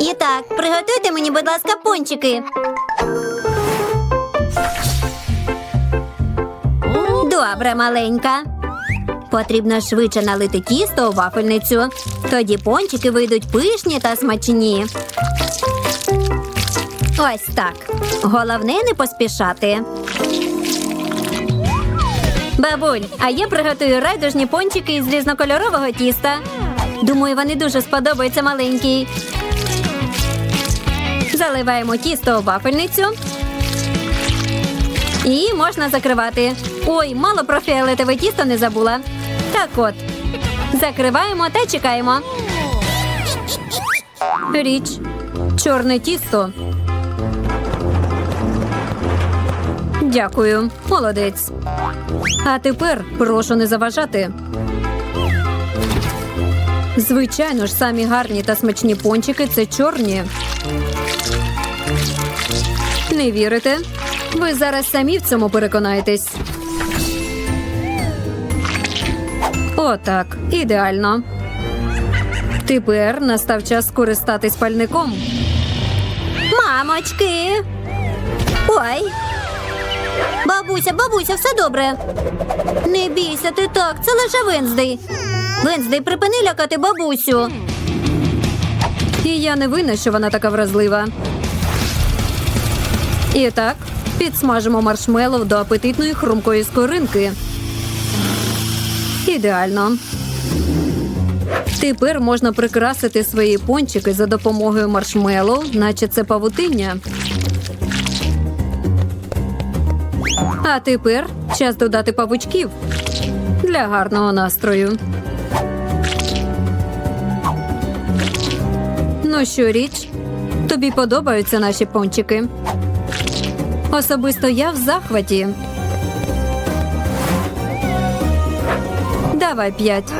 І так, приготуйте мені, будь ласка, пончики. Добре, маленька. Потрібно швидше налити тісто у вафельницю. Тоді пончики вийдуть пишні та смачні. Ось так. Головне не поспішати. Бабуль, а я приготую райдужні пончики із різнокольорового тіста. Думаю, вони дуже сподобаються маленькій. Заливаємо тісто у вафельницю. І можна закривати. Ой, мало про фіолетове тісто не забула. Так от. Закриваємо та чекаємо. Річ. Чорне тісто. Дякую, молодець. А тепер прошу не заважати. Звичайно ж, самі гарні та смачні пончики це чорні. Не вірите? Ви зараз самі в цьому переконаєтесь. Отак, ідеально. Тепер настав час скористатись пальником. Мамочки. Ой. Бабуся, бабуся, все добре. Не бійся ти так, це лише Венздей. Венздей, припини лякати бабусю. І я не винна, що вона така вразлива. І так, підсмажимо маршмеллоу до апетитної хрумкої скоринки. Ідеально. Тепер можна прикрасити свої пончики за допомогою маршмеллоу, наче це павутиння. А тепер час додати павучків для гарного настрою. Ну що, річ? Тобі подобаються наші пончики? Особисто я в захваті. Давай п'ять.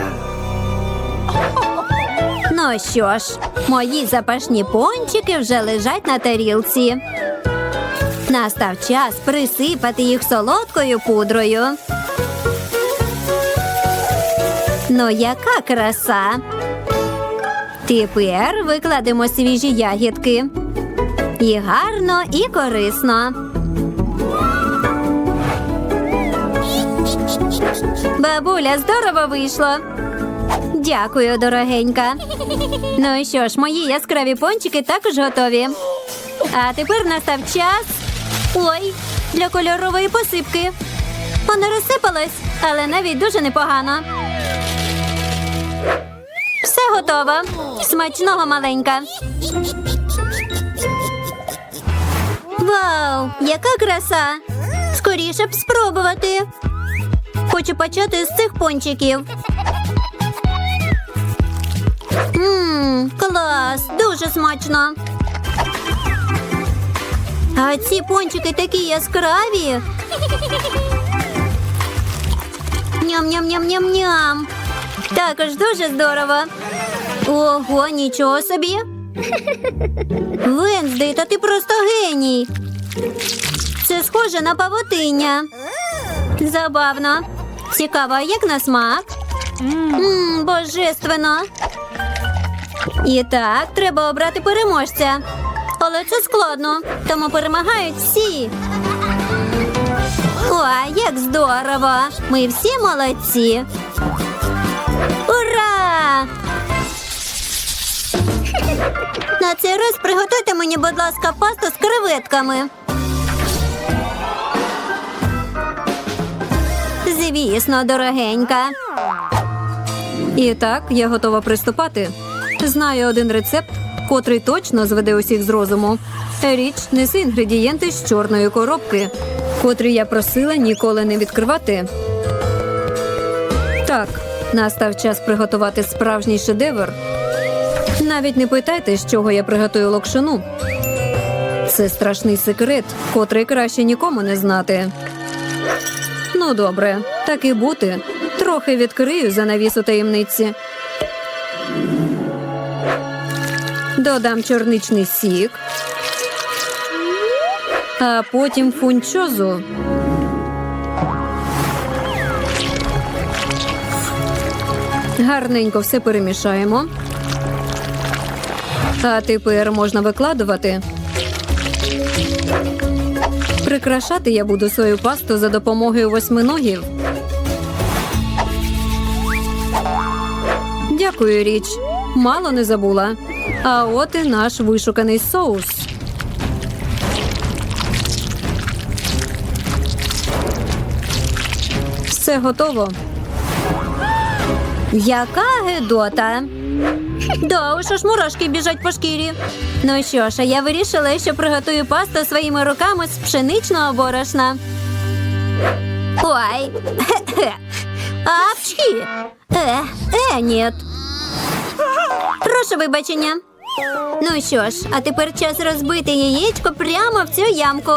Ну що ж, мої запашні пончики вже лежать на тарілці. Настав час присипати їх солодкою пудрою. Ну, яка краса. Тепер викладемо свіжі ягідки. І гарно, і корисно. Бабуля, здорово вийшло. Дякую, дорогенька. Ну і що ж, мої яскраві пончики також готові. А тепер настав час. Ой, для кольорової посипки. Воно розсипалось, але навіть дуже непогано. Все готово. Смачного маленька. Вау, яка краса! Скоріше б спробувати. Хочу почати з цих пончиків. Ммм, клас, дуже смачно. А ці пончики такі яскраві. Ням-ням-ням-ням-ням. Також дуже здорово. Ого, нічого собі. Венздей, та ти просто геній. Це схоже на павутиння. Забавно. Цікаво, як на смак? Ммм, божественно. І так, треба обрати переможця. Але це складно, тому перемагають всі. О, як здорово! Ми всі молодці. Ура! На цей раз приготуйте мені, будь ласка, пасту з креветками. Звісно, дорогенька. І так, я готова приступати. Знаю один рецепт, котрий точно зведе усіх з розуму. Річ неси інгредієнти з чорної коробки, котрі я просила ніколи не відкривати. Так, настав час приготувати справжній шедевр. Навіть не питайте, з чого я приготую локшину. Це страшний секрет, котрий краще нікому не знати. Ну, добре, так і бути. Трохи відкрию занавісу таємниці. Додам чорничний сік, а потім фунчозу. Гарненько все перемішаємо. А тепер можна викладувати. Прикрашати я буду свою пасту за допомогою восьминогів. Дякую, річ. Мало не забула. А от і наш вишуканий соус. Все готово. Яка гидота. Да, уж аж мурашки біжать по шкірі. Ну що ж, а я вирішила, що приготую пасту своїми руками з пшеничного борошна. Ой. Апчхі. Е, е, ні. Прошу вибачення. Ну що ж, а тепер час розбити яєчко прямо в цю ямку.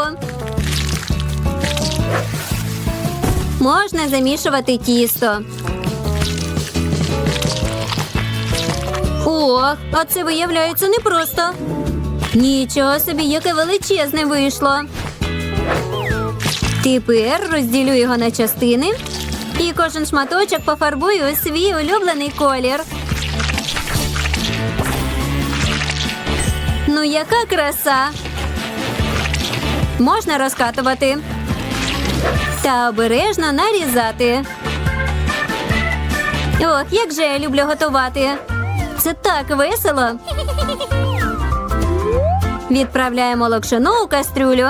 Можна замішувати тісто. Ох, а це виявляється непросто. Нічого собі, яке величезне вийшло. Тепер розділю його на частини і кожен шматочок пофарбую у свій улюблений колір. Ну, яка краса! Можна розкатувати та обережно нарізати. Ох, як же я люблю готувати. Це так весело. Відправляємо локшину у кастрюлю.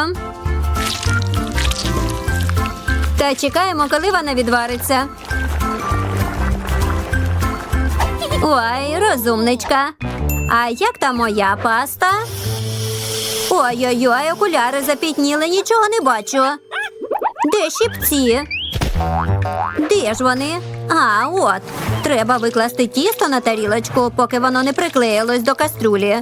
Та чекаємо, коли вона відвариться. Ой, розумничка. А як там моя паста? Ой-ой-ой, окуляри запітніли, нічого не бачу. Де щипці? Де ж вони? А, от. Треба викласти тісто на тарілочку, поки воно не приклеїлось до кастрюлі.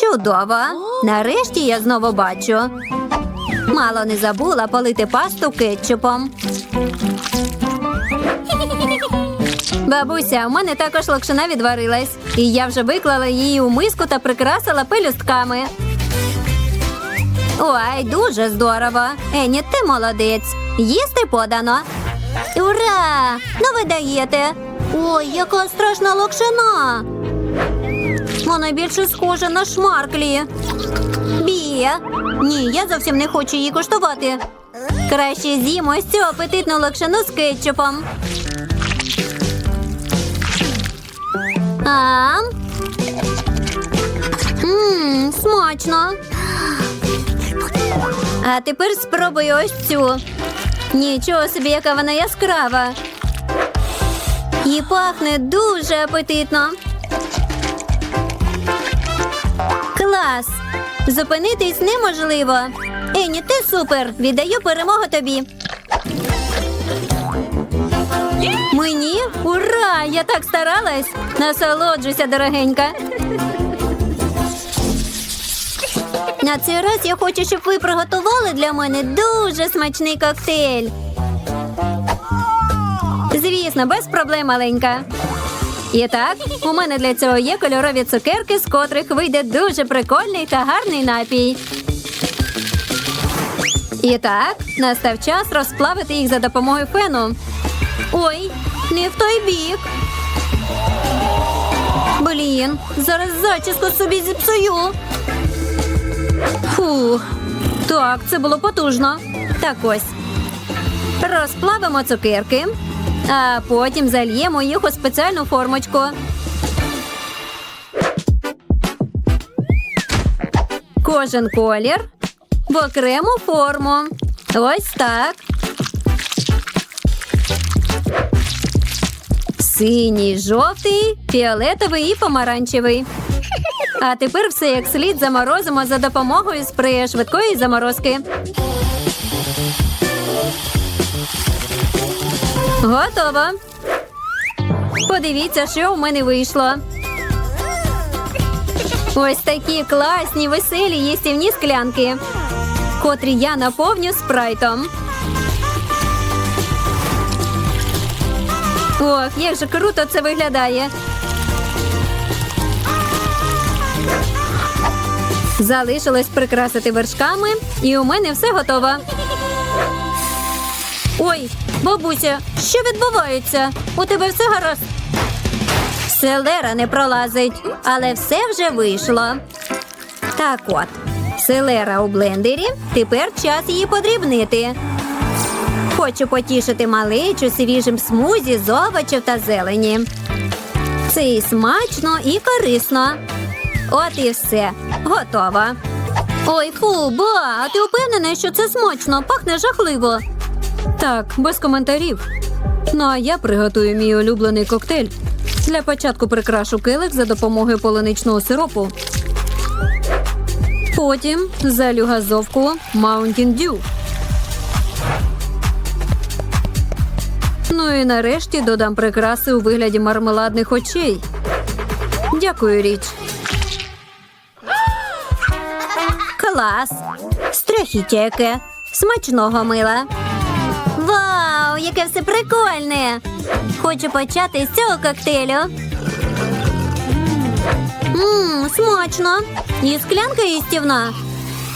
Чудово! Нарешті я знову бачу. Мало не забула полити пасту кетчупом. Бабуся, у мене також локшина відварилась, і я вже виклала її у миску та прикрасила пелюстками. Ой, дуже здорово. Ені, ти молодець. Їсти подано. Ура! Ну ви даєте. Ой, яка страшна локшина. Вона більше схожа на шмарклі. Бі. Ні, я зовсім не хочу її куштувати. Краще з'їмо ось цю апетитну локшину з кетчупом. А? Ммм, смачно. А тепер спробую ось цю. Нічого собі, яка вона яскрава. І пахне дуже апетитно. Клас! Зупинитись неможливо. Ені, ти супер! Віддаю перемогу тобі. Мені? Ура! Я так старалась! Насолоджуйся, дорогенька. На цей раз я хочу, щоб ви приготували для мене дуже смачний коктейль. Звісно, без проблем маленька. І так, у мене для цього є кольорові цукерки, з котрих вийде дуже прикольний та гарний напій. І так, настав час розплавити їх за допомогою фену. Ой, не в той бік. Блін, зараз зачіску собі зіпсую. Фух, так, це було потужно. Так ось. Розплавимо цукерки, а потім зальємо їх у спеціальну формочку. Кожен колір в окрему форму. Ось так. Синій, жовтий, фіолетовий і помаранчевий. А тепер все як слід заморозимо за допомогою спрея швидкої заморозки. Готово. Подивіться, що в мене вийшло. Ось такі класні, веселі їстівні склянки, котрі я наповню спрайтом. Ох, як же круто це виглядає. Залишилось прикрасити вершками, і у мене все готово. Ой, бабуся, що відбувається? У тебе все гаразд? Селера не пролазить, але все вже вийшло. Так от, селера у блендері, тепер час її подрібнити. Хочу потішити малечу свіжим смузі з овочів та зелені. Це і смачно, і корисно. От і все. Готово. Ой, фу, ба, а ти впевнений, що це смачно? Пахне жахливо. Так, без коментарів. Ну а я приготую мій улюблений коктейль. Для початку прикрашу килих за допомогою полуничного сиропу. Потім залю газовку Mountain Dew. Ну і нарешті додам прикраси у вигляді мармеладних очей. Дякую, річ. Клас! Страхіття яке. Смачного мила. Вау, яке все прикольне! Хочу почати з цього коктейлю. Ммм, смачно. І склянка їстівна.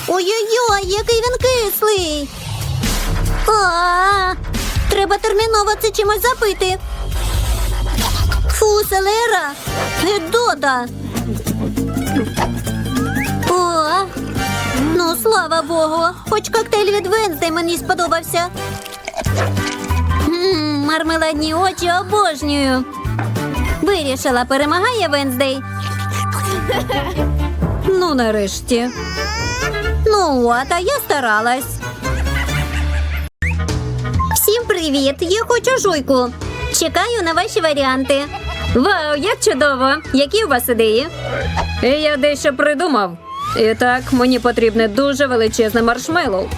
Ой-ой-ой, який він кислий. А, треба терміново це чимось запити. Фу, селера. Гедота. Слава Богу. Хоч коктейль від Венздей мені сподобався. Ммм, мармеладні очі обожнюю. Вирішила, перемагає Венздей. Ну, нарешті. Ну, от, а я старалась. Всім привіт! Я хочу жуйку. Чекаю на ваші варіанти. Вау, як чудово! Які у вас ідеї? Я дещо придумав. І так, мені потрібне дуже величезне маршмеллоу.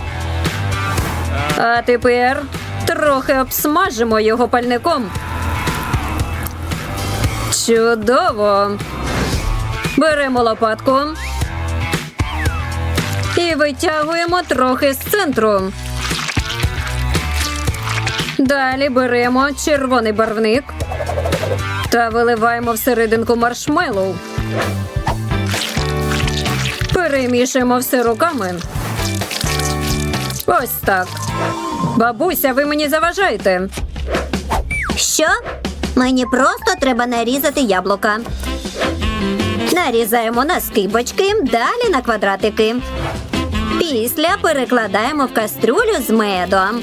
А тепер трохи обсмажимо його пальником. Чудово. Беремо лопатку і витягуємо трохи з центру. Далі беремо червоний барвник та виливаємо всерединку маршмеллоу. Перемішуємо все руками. Ось так. Бабуся, ви мені заважаєте. Що? Мені просто треба нарізати яблука. Нарізаємо на скибочки, далі на квадратики. Після перекладаємо в кастрюлю з медом.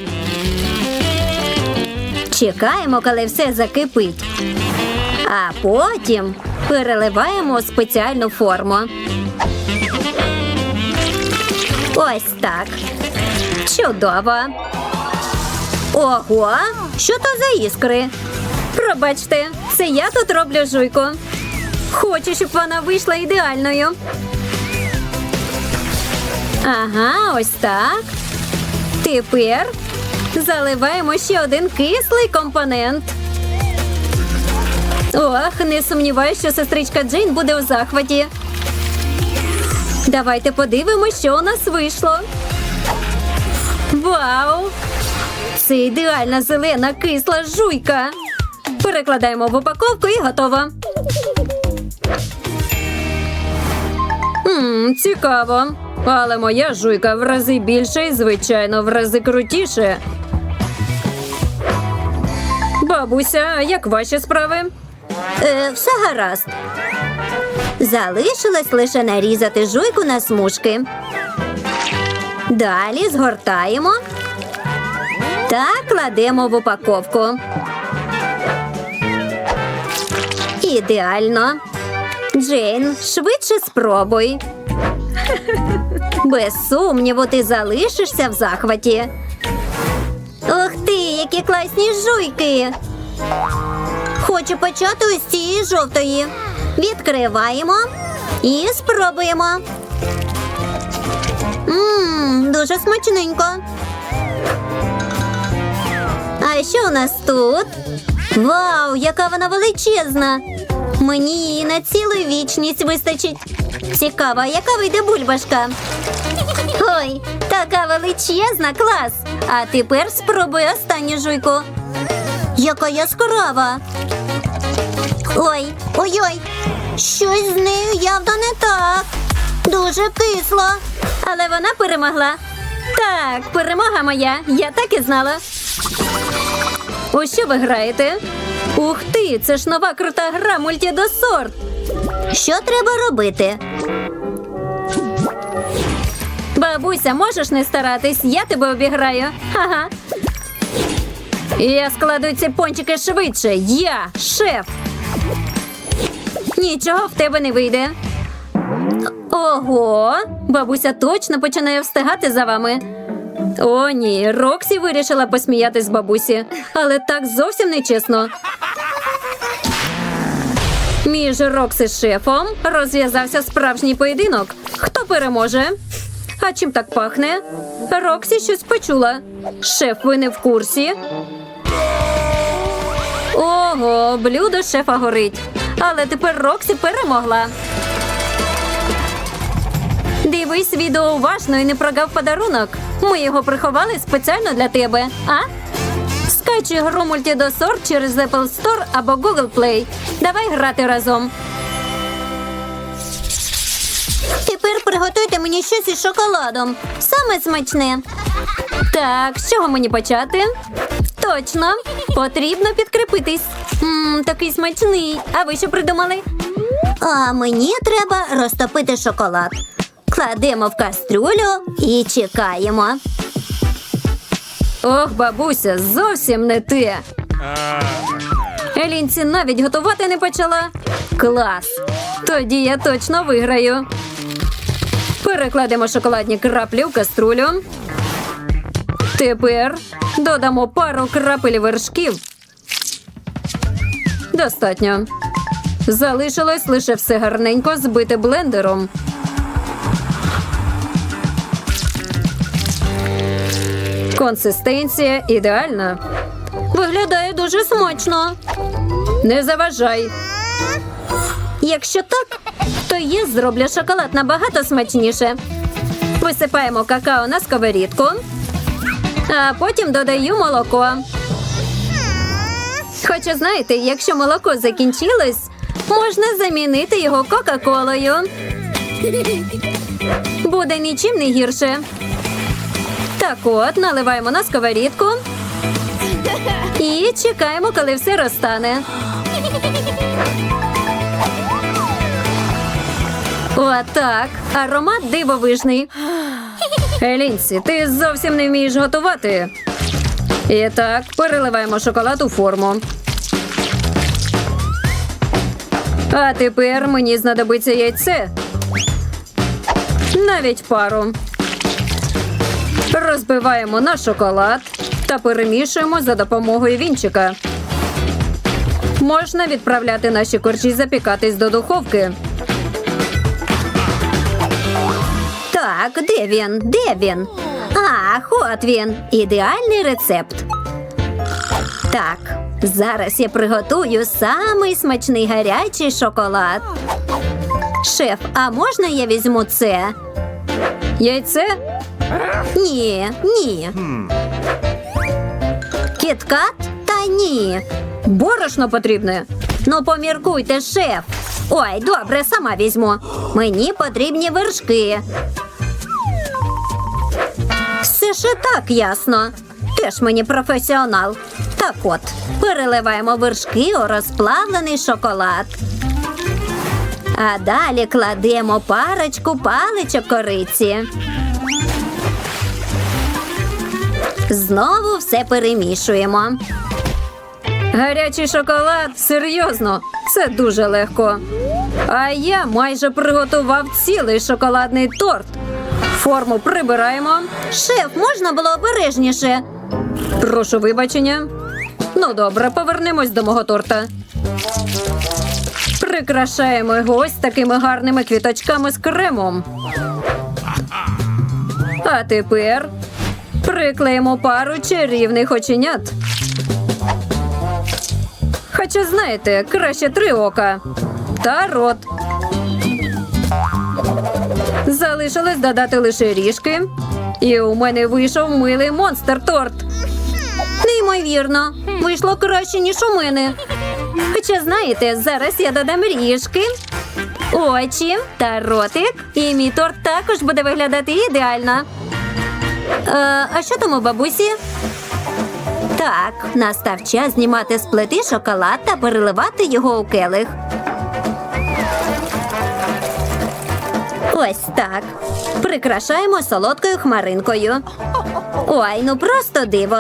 Чекаємо, коли все закипить. А потім переливаємо у спеціальну форму. Ось так. Чудово. Ого, що то за іскри? Пробачте, це я тут роблю жуйку. Хочу, щоб вона вийшла ідеальною. Ага, ось так. Тепер заливаємо ще один кислий компонент. Ох, не сумніваюся, що сестричка Джейн буде у захваті. Давайте подивимося, що у нас вийшло. Вау! Це ідеальна зелена кисла жуйка. Перекладаємо в упаковку і готово. Ммм, цікаво. Але моя жуйка в рази більше і, звичайно, в рази крутіше. Бабуся, як ваші справи? Е, все гаразд. Залишилось лише нарізати жуйку на смужки. Далі згортаємо та кладемо в упаковку. Ідеально. Джейн, швидше спробуй. Без сумніву, ти залишишся в захваті. Ух ти, які класні жуйки. Хочу почати ось цієї жовтої. Відкриваємо і спробуємо. Ммм, дуже смачненько. А що у нас тут? Вау, яка вона величезна! Мені її на цілу вічність вистачить. Цікаво, яка вийде бульбашка. Ой, така величезна, клас! А тепер спробуй останню жуйку. Яка яскрава. Ой, ой-ой, щось з нею явно не так. Дуже кисло. Але вона перемогла. Так, перемога моя. Я так і знала. У що ви граєте? Ух ти, це ж нова крута гра мультідосорт. Що треба робити? Бабуся, можеш не старатись, я тебе обіграю. Ага. Я складу ці пончики швидше. Я шеф. Нічого в тебе не вийде. Ого, бабуся точно починає встигати за вами. О, ні, Роксі вирішила посміятись з бабусі, але так зовсім не чесно. Між Роксі з шефом розв'язався справжній поєдинок. Хто переможе? А чим так пахне? Роксі щось почула. Шеф, ви не в курсі. Ого, блюдо шефа горить. Але тепер Роксі перемогла. Дивись відео уважно і не прогав подарунок. Ми його приховали спеціально для тебе. А? Скачуй гру мультідосор через Apple Store або Google Play. Давай грати разом. Тепер приготуйте мені щось із шоколадом. Саме смачне. Так, з чого мені почати? Точно, потрібно підкріпитись. Мм, такий смачний. А ви що придумали? А мені треба розтопити шоколад. Кладемо в кастрюлю і чекаємо. Ох, бабуся, зовсім не те. Елінці навіть готувати не почала. Клас! Тоді я точно виграю. Перекладемо шоколадні краплі в каструлю. Тепер додамо пару крапель вершків. Достатньо. Залишилось лише все гарненько збити блендером. Консистенція ідеальна. Виглядає дуже смачно. Не заважай. Якщо так, то я зроблю шоколад набагато смачніше. Висипаємо какао на сковорідку, а потім додаю молоко. Хоча знаєте, якщо молоко закінчилось, можна замінити його Кока-Колою. Буде нічим не гірше. Так от, наливаємо на сковорідку і чекаємо, коли все розтане. Отак. Аромат дивовижний. Елінці, ти зовсім не вмієш готувати. І так, переливаємо шоколад у форму. А тепер мені знадобиться яйце. Навіть пару. Розбиваємо на шоколад та перемішуємо за допомогою вінчика. Можна відправляти наші коржі запікатись до духовки. Так, де він? Де він? Ах, от він. Ідеальний рецепт. Так, зараз я приготую самий смачний гарячий шоколад. Шеф, а можна я візьму це? Яйце? Ні, ні. Кіткат? Та ні. Борошно потрібне. Ну, поміркуйте, шеф. Ой, добре, сама візьму. Мені потрібні вершки. Ж так ясно. Теж мені професіонал. Так от, переливаємо вершки у розплавлений шоколад. А далі кладемо парочку паличок кориці. Знову все перемішуємо. Гарячий шоколад? Серйозно, це дуже легко. А я майже приготував цілий шоколадний торт. Форму прибираємо. Шеф, можна було обережніше. Прошу вибачення. Ну добре, повернемось до мого торта. Прикрашаємо його ось такими гарними квіточками з кремом. А тепер приклеїмо пару чарівних оченят. Хоча, знаєте, краще три ока та рот. Залишилось додати лише ріжки. І у мене вийшов милий монстр торт. Неймовірно, вийшло краще, ніж у мене. Хоча, знаєте, зараз я додам ріжки, очі та ротик, і мій торт також буде виглядати ідеально. Е, а що там у бабусі? Так, настав час знімати з плити шоколад та переливати його у келих. Ось так. Прикрашаємо солодкою хмаринкою. Ой, ну просто диво.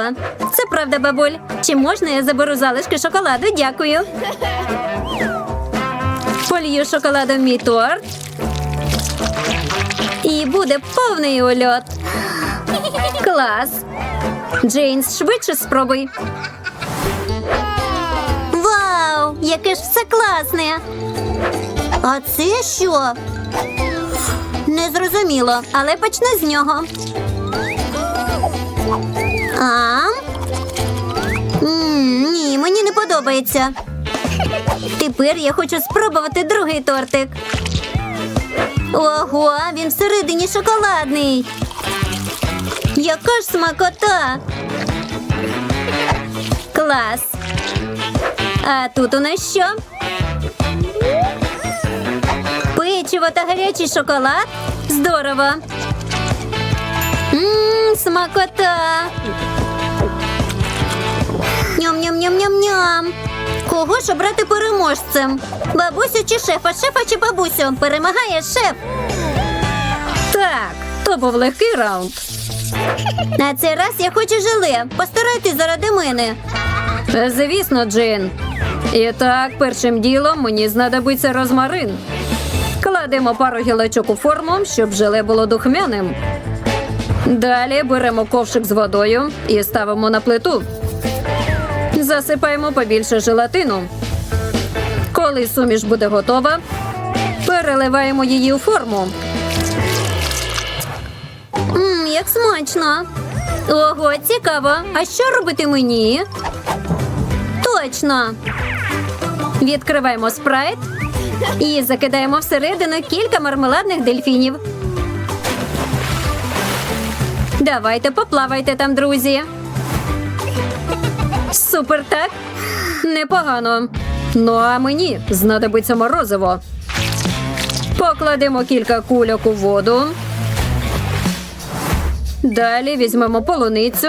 Це правда, бабуль. Чи можна я заберу залишки шоколаду? Дякую. Полью шоколадом мій торт. І буде повний ульот. Клас. Джейнс, швидше спробуй. Вау! Яке ж все класне. А це що? Не зрозуміло, але почни з нього. А? Ні, мені не подобається. Тепер я хочу спробувати другий тортик. Ого, він всередині шоколадний. Яка ж смакота? Клас. А тут у нас що? Печиво та гарячий шоколад? Здорово. Ммм, смакота. Ням-ням-ням-ням-ням. Кого ж обрати переможцем? Бабусю чи шефа? Шефа чи бабусю? Перемагає шеф. Так, то був легкий раунд. На цей раз я хочу желе. Постарайтесь заради мене. Звісно, Джин. І так, першим ділом мені знадобиться розмарин. Кладемо пару гілочок у форму, щоб желе було духмяним. Далі беремо ковшик з водою і ставимо на плиту. Засипаємо побільше желатину. Коли суміш буде готова, переливаємо її у форму. Мм, як смачно. Ого, цікаво. А що робити мені? Точно. Відкриваємо спрайт і закидаємо всередину кілька мармеладних дельфінів. Давайте поплавайте там, друзі. Супер, так? Непогано. Ну а мені знадобиться морозиво. Покладемо кілька кульок у воду. Далі візьмемо полуницю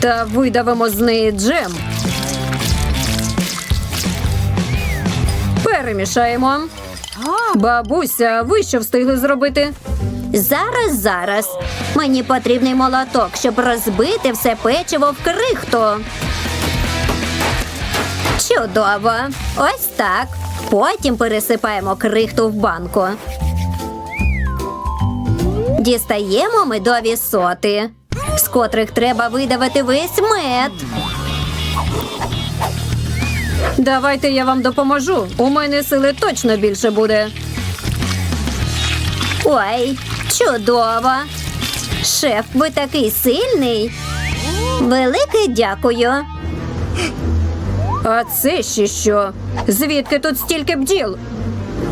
та видавимо з неї джем. Перемішаємо. Бабуся, ви що встигли зробити? Зараз, зараз. Мені потрібний молоток, щоб розбити все печиво в крихту. Чудово. Ось так. Потім пересипаємо крихту в банку. Дістаємо медові соти, з котрих треба видавити весь мед. Давайте я вам допоможу. У мене сили точно більше буде. Ой, чудово. Шеф, ви такий сильний. Велике дякую. А це ще що? Звідки тут стільки бджіл?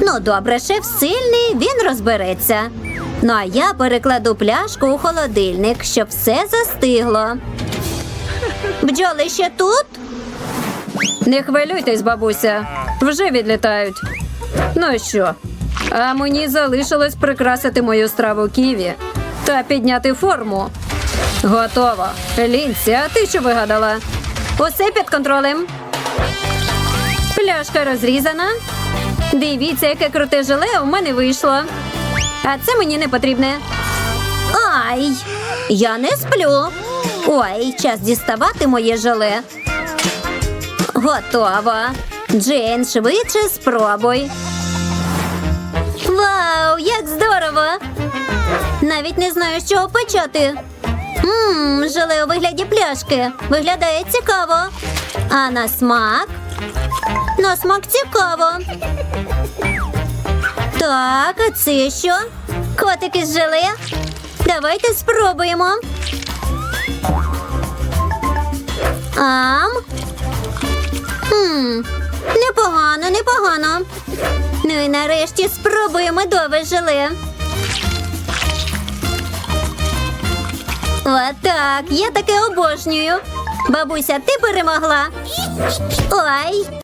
Ну, добре, шеф сильний, він розбереться. Ну а я перекладу пляшку у холодильник, щоб все застигло. Бджоли ще тут? Не хвилюйтесь, бабуся. Вже відлітають. Ну що? А мені залишилось прикрасити мою страву ківі та підняти форму. Готово. Лінці, а ти що вигадала? Усе під контролем. Пляшка розрізана. Дивіться, яке круте желе у мене вийшло. А це мені не потрібне. Ай, я не сплю. Ой, час діставати моє желе. Готово. Джейн, швидше спробуй. Вау, як здорово! Навіть не знаю, з чого почати. Ммм, желе у вигляді пляшки. Виглядає цікаво. А на смак? На смак цікаво. Так, а це що? Котики з желе? Давайте спробуємо. Ам. Хм, непогано, непогано. Ну і нарешті спробуємо медове желе. Отак, я таке обожнюю. Бабуся, ти перемогла. Ой,